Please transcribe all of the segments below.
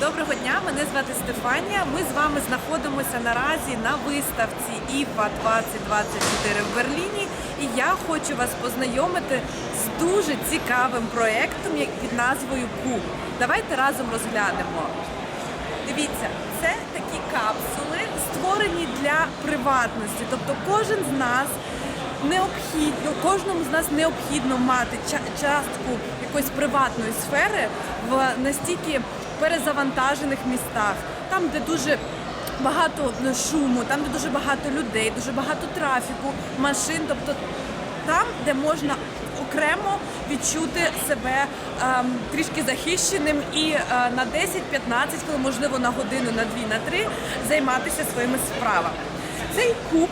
Доброго дня, мене звати Стефанія. Ми з вами знаходимося наразі на виставці IFA 2024 в Берліні. І я хочу вас познайомити з дуже цікавим проєктом під назвою Куб. Давайте разом розглянемо. Дивіться, це такі капсули, створені для приватності. Тобто кожен з нас необхідно, кожному з нас необхідно мати частку якоїсь приватної сфери в настільки перезавантажених містах, там, де дуже багато ну, шуму, там, де дуже багато людей, дуже багато трафіку, машин. Тобто там, де можна окремо відчути себе ем, трішки захищеним і е, на 10-15 хвилин, можливо, на годину, на 2, на 3 займатися своїми справами. Цей куб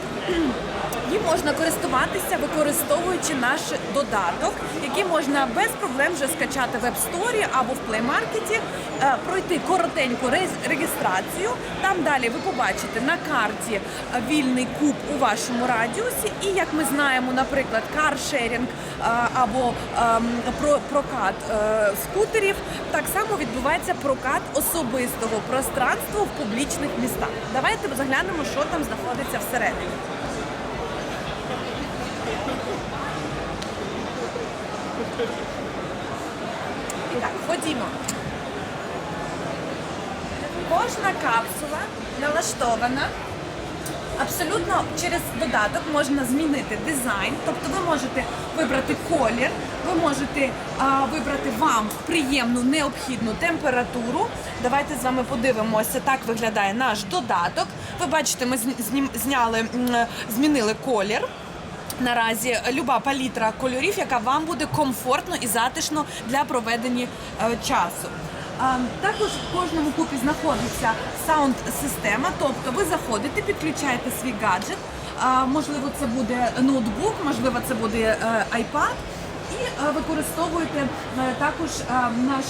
їм можна користуватися, використовуючи наш додаток, який можна без проблем вже скачати в App Store або в Play Market, е, пройти коротеньку реєстрацію. Там далі ви побачите на карті вільний куб у вашому радіусі. І як ми знаємо, наприклад, каршерінг або ем, про- прокат е, скутерів, так само відбувається прокат особистого пространства в публічних містах. Давайте заглянемо, що там знаходиться всередині. І так, ходімо. Кожна капсула налаштована. Абсолютно через додаток можна змінити дизайн, тобто ви можете вибрати колір, ви можете а, вибрати вам приємну необхідну температуру. Давайте з вами подивимося, так виглядає наш додаток. Ви бачите, ми зняли, змінили колір. Наразі люба палітра кольорів, яка вам буде комфортно і затишно для проведення е, часу. Також в кожному купі знаходиться саунд-система, тобто ви заходите, підключаєте свій гаджет. Можливо, це буде ноутбук, можливо, це буде е, iPad, і е, використовуєте е, також е, наш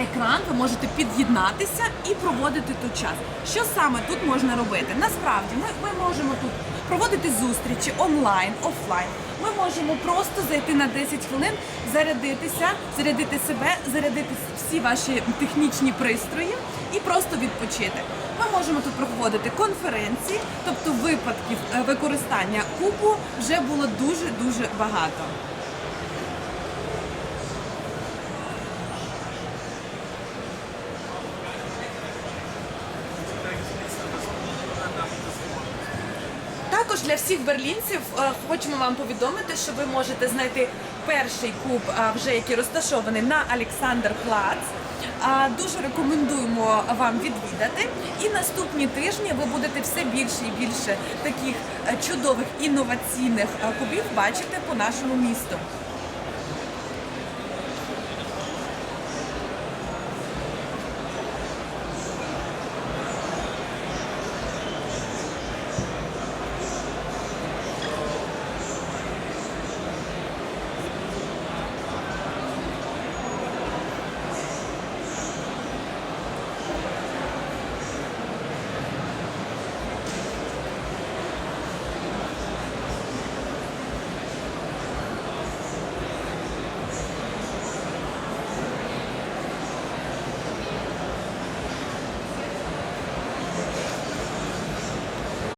екран, ви можете під'єднатися і проводити тут час. Що саме тут можна робити? Насправді ми, ми можемо тут проводити зустрічі онлайн, офлайн. Ми можемо просто зайти на 10 хвилин, зарядитися, зарядити себе, зарядити всі ваші технічні пристрої і просто відпочити. Ми можемо тут проводити конференції, тобто випадків е, використання кубу вже було дуже дуже багато. Також для всіх берлінців е, хочемо вам повідомити, що ви можете знайти перший куб, е, вже який розташований на Олександр Плац. Дуже рекомендуємо вам відвідати. І наступні тижні ви будете все більше і більше таких е, чудових інноваційних кубів бачити по нашому місту.